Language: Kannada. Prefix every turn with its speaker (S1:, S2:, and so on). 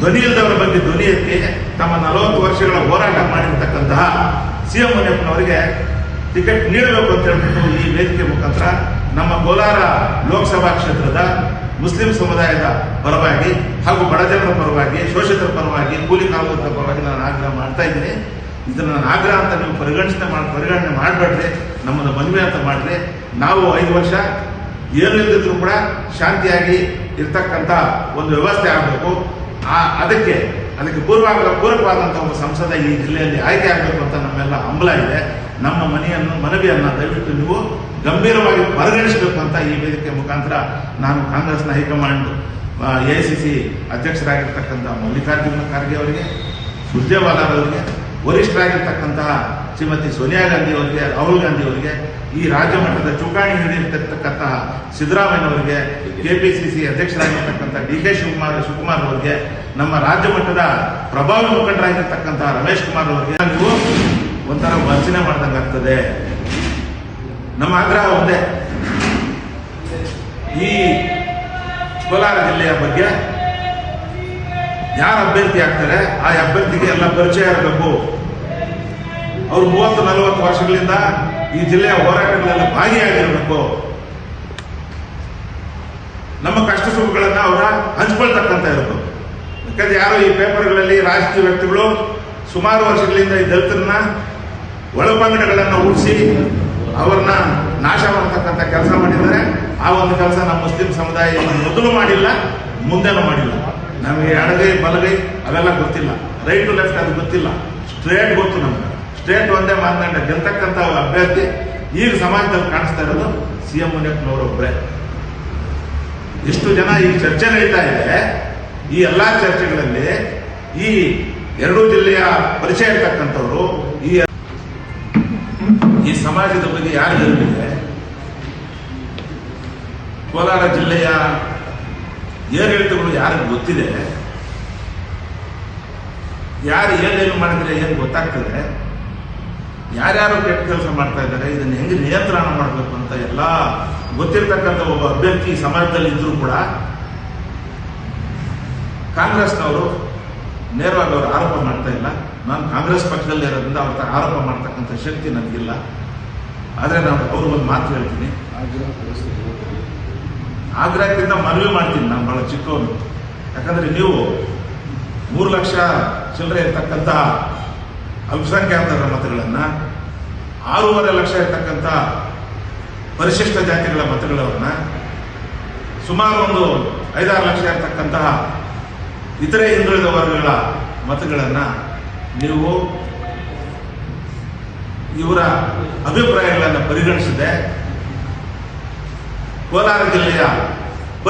S1: ಧ್ವನಿ ಇಲ್ಲದವರ ಬಗ್ಗೆ ಧ್ವನಿ ಎತ್ತಿ ತಮ್ಮ ನಲವತ್ತು ವರ್ಷಗಳ ಹೋರಾಟ ಮಾಡಿರ್ತಕ್ಕಂತಹ ಸಿ ಎಂ ಮುನಿಯಪ್ಪನವರಿಗೆ ಟಿಕೆಟ್ ನೀಡಬೇಕು ಅಂತ ಹೇಳ್ಬಿಟ್ಟು ಈ ವೇದಿಕೆ ಮುಖಾಂತರ ನಮ್ಮ ಕೋಲಾರ ಲೋಕಸಭಾ ಕ್ಷೇತ್ರದ ಮುಸ್ಲಿಂ ಸಮುದಾಯದ ಪರವಾಗಿ ಹಾಗೂ ಬಡಜನರ ಪರವಾಗಿ, ಶೋಷಿತರ ಪರವಾಗಿ, ಕೂಲಿ ಕಾಲದ ಪರವಾಗಿ ನಾನು ಆಗ್ರಹ ಮಾಡ್ತಾ ಇದ್ದೀನಿ. ಇದನ್ನು ನಾನು ಆಗ್ರಹ ಅಂತ ನೀವು ಪರಿಗಣಿಸ್ತಾ ಮಾಡಿ, ಪರಿಗಣನೆ ಮಾಡಬೇಡ್ರಿ. ನಮ್ಮನ್ನು ಮದುವೆ ಅಂತ ಮಾಡಿರಿ. ನಾವು ಐದು ವರ್ಷ ಏನು ಇಲ್ಲದಿದ್ರು ಕೂಡ ಶಾಂತಿಯಾಗಿ ಇರ್ತಕ್ಕಂಥ ಒಂದು ವ್ಯವಸ್ಥೆ ಆಗಬೇಕು. ಆ, ಅದಕ್ಕೆ ಅದಕ್ಕೆ ಪೂರ್ವಾಗ ಪೂರಕವಾದಂಥ ಒಂದು ಸಂಸದ ಈ ಜಿಲ್ಲೆಯಲ್ಲಿ ಆಯ್ಕೆ ಆಗಬೇಕು ಅಂತ ನಮ್ಮೆಲ್ಲ ಹಂಬಲ ಇದೆ. ನಮ್ಮ ಮನೆಯನ್ನು, ಮನವಿಯನ್ನು ದಯವಿಟ್ಟು ನೀವು ಗಂಭೀರವಾಗಿ ಪರಿಗಣಿಸಬೇಕು ಅಂತ ಈ ವೇದಿಕೆ ಮುಖಾಂತರ ನಾನು ಕಾಂಗ್ರೆಸ್ನ high command A C C ಅಧ್ಯಕ್ಷರಾಗಿರ್ತಕ್ಕಂಥ Mallikarjuna Kharge ಅವರಿಗೆ, ಸುರ್ಜೇವಾಲಾರವರಿಗೆ, ವರಿಷ್ಠರಾಗಿರ್ತಕ್ಕಂತಹ ಶ್ರೀಮತಿ ಸೋನಿಯಾ ಗಾಂಧಿ ಅವರಿಗೆ, ರಾಹುಲ್ ಗಾಂಧಿ ಅವರಿಗೆ ಈ ರಾಜ್ಯ ಮಟ್ಟದ ಚುಕ್ಕಾಣಿ ಹಿಡಿದಿರ್ತಕ್ಕಂತಹ ಸಿದ್ದರಾಮಯ್ಯನವರಿಗೆ ಸಿ ಅಧ್ಯಕ್ಷರಾಗಿರ್ತಕ್ಕಂಥ ಡಿ ಕೆ ಶಿವಕುಮಾರ್ ಶಿವಕುಮಾರ್ ಅವರಿಗೆ, ನಮ್ಮ ರಾಜ್ಯ ಮಟ್ಟದ ಪ್ರಭಾವಿ ಮುಖಂಡರಾಗಿರ್ತಕ್ಕಂತಹ ರಮೇಶ್ ಕುಮಾರ್ ಅವರಿಗೆ ಒಂಥರ ವಂಚನೆ ಮಾಡ್ದಂಗಾಗ್ತದೆ. ನಮ್ಮ ಆಗ್ರಹ ಒಂದೇ. ಈ ಕೋಲಾರ ಜಿಲ್ಲೆಯ ಬಗ್ಗೆ ಯಾರು ಅಭ್ಯರ್ಥಿ ಆಗ್ತಾರೆ, ಆ ಅಭ್ಯರ್ಥಿಗೆ ಎಲ್ಲ ಪರಿಚಯ ಇರಬೇಕು. ಅವ್ರು ಮೂವತ್ತು ನಲವತ್ತು ವರ್ಷಗಳಿಂದ ಈ ಜಿಲ್ಲೆಯ ಹೋರಾಟಗಳಲ್ಲಿ ಭಾಗಿಯಾಗಿರಬೇಕು. ನಮ್ಮ ಕಷ್ಟ ಸುಖಗಳನ್ನ ಅವರ ಹಂಚ್ಕೊಳ್ತಕ್ಕಂಥ ಇರಬೇಕು. ಯಾಕಂದ್ರೆ ಯಾರು ಈ ಪೇಪರ್ಗಳಲ್ಲಿ ರಾಜಕೀಯ ವ್ಯಕ್ತಿಗಳು ಸುಮಾರು ವರ್ಷಗಳಿಂದ ಈ ದಲಿತರನ್ನ ಒಳಪಂಗಡಗಳನ್ನು ಉಳಿಸಿ ಅವ್ರನ್ನ ನಾಶ ಮಾಡತಕ್ಕಂಥ ಕೆಲಸ ಮಾಡಿದ್ದಾರೆ. ಆ ಒಂದು ಕೆಲಸ ನಮ್ಮ ಮುಸ್ಲಿಂ ಸಮುದಾಯ ಮೊದಲು ಮಾಡಿಲ್ಲ, ಮುಂದೆನೂ ಮಾಡಿಲ್ಲ. ನಮಗೆ ಎಡಗೈ ಬಲಗೈ ಅವೆಲ್ಲ ಗೊತ್ತಿಲ್ಲ. ರೈಟ್ ಟು ಲೆಫ್ಟ್ ಅದು ಗೊತ್ತಿಲ್ಲ. ಸ್ಟ್ರೇಟ್ ಗೊತ್ತು ನಮ್ಗೆ. ಸ್ಟ್ರೇಟ್ ಒಂದೇ ಮಾತನಾಡ ಗೆಲ್ತಕ್ಕಂಥ ಅಭ್ಯರ್ಥಿ ಈಗ ಸಮಾಜದಲ್ಲಿ ಕಾಣಿಸ್ತಾ ಇರೋದು ಸಿ ಎಂ ಮುನಿಯಪ್ಪನವರೊಬ್ಬರೇ ಎಷ್ಟು ಜನ ಈ ಚರ್ಚೆ ನಡೀತಾ ಇದೆ. ಈ ಎಲ್ಲ ಚರ್ಚೆಗಳಲ್ಲಿ ಈ ಎರಡೂ ಜಿಲ್ಲೆಯ ಪರಿಚಯ ಇರ್ತಕ್ಕಂಥವ್ರು ಈ ಈ ಸಮಾಜದ ಬಗ್ಗೆ ಯಾರು ಹೇಳಿದೆ ಕೋಲಾರ ಜಿಲ್ಲೆಯ ಏರಿಳಿತಗಳು ಯಾರಿಗೆ ಗೊತ್ತಿದೆ. ಯಾರು ಏನೇನು ಮಾಡಿದ್ರೆ ಏನು ಗೊತ್ತಾಗ್ತದೆ? ಯಾರ್ಯಾರು ಕೆಟ್ಟ ಕೆಲಸ ಮಾಡ್ತಾ ಇದ್ದಾರೆ, ಇದನ್ನು ಹೆಂಗೆ ನಿಯಂತ್ರಣ ಮಾಡಬೇಕು ಅಂತ ಎಲ್ಲ ಗೊತ್ತಿರ್ತಕ್ಕಂಥ ಒಬ್ಬ ಅಭ್ಯರ್ಥಿ ಸಮಾಜದಲ್ಲಿ ಇದ್ದರೂ ಕೂಡ ಕಾಂಗ್ರೆಸ್ನವರು ನೇರವಾಗಿ ಅವರು ಆರೋಪ ಮಾಡ್ತಾ ಇಲ್ಲ. ನಾನು ಕಾಂಗ್ರೆಸ್ ಪಕ್ಷದಲ್ಲಿ ಇರೋದ್ರಿಂದ ಅವ್ರ ಆರೋಪ ಮಾಡ್ತಕ್ಕಂಥ ಶಕ್ತಿ ನನಗಿಲ್ಲ ಆದರೆ ನಾನು ಅವ್ರ ಒಂದು ಮಾತು ಹೇಳ್ತೀನಿ. ಆಗ್ರಹಕ್ಕಿಂತ ಮನವಿ ಮಾಡ್ತೀನಿ ನಾನು ಬಹಳ ಚಿಕ್ಕವನು. ಯಾಕಂದ್ರೆ ನೀವು ಮೂರು ಲಕ್ಷ ಚಿಲ್ಲರೆ ಇರ್ತಕ್ಕಂಥ ಅಲ್ಪಸಂಖ್ಯಾತರ ಮತಗಳನ್ನ ಆರೂವರೆ ಲಕ್ಷ ಇರ್ತಕ್ಕಂಥ ಪರಿಶಿಷ್ಟ ಜಾತಿಗಳ ಮತಗಳನ್ನ ಸುಮಾರು ಒಂದು ಐದಾರು ಲಕ್ಷ ಇರತಕ್ಕಂತಹ ಇತರೆ ಹಿಂದುಳಿದ ವರ್ಗಗಳ ಮತಗಳನ್ನ ನೀವು ಇವರ ಅಭಿಪ್ರಾಯಗಳನ್ನು ಪರಿಗಣಿಸದೆ. ಕೋಲಾರ ಜಿಲ್ಲೆಯ